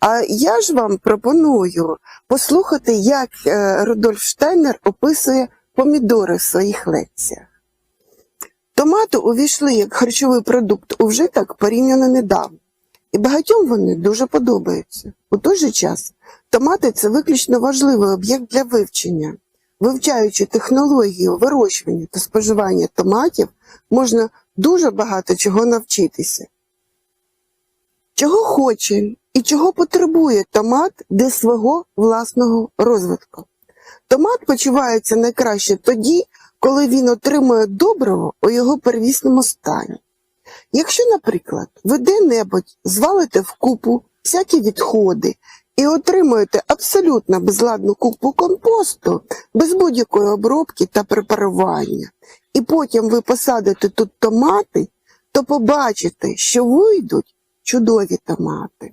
А я ж вам пропоную послухати, як е, Рудольф Штайнер описує помідори в своїх лекціях. Томати увійшли як харчовий продукт у вжиток порівняно недавно. І багатьом вони дуже подобаються. У той же час томати це виключно важливий об'єкт для вивчення. Вивчаючи технологію вирощування та споживання томатів, можна дуже багато чого навчитися. Чого хоче і чого потребує томат для свого власного розвитку? Томат почувається найкраще тоді, коли він отримує добриво у його первісному стані. Якщо, наприклад, ви де-небудь звалите в купу всякі відходи і отримуєте абсолютно безладну купу компосту, без будь-якої обробки та препарування, і потім ви посадите тут томати, то побачите, що вийдуть чудові томати.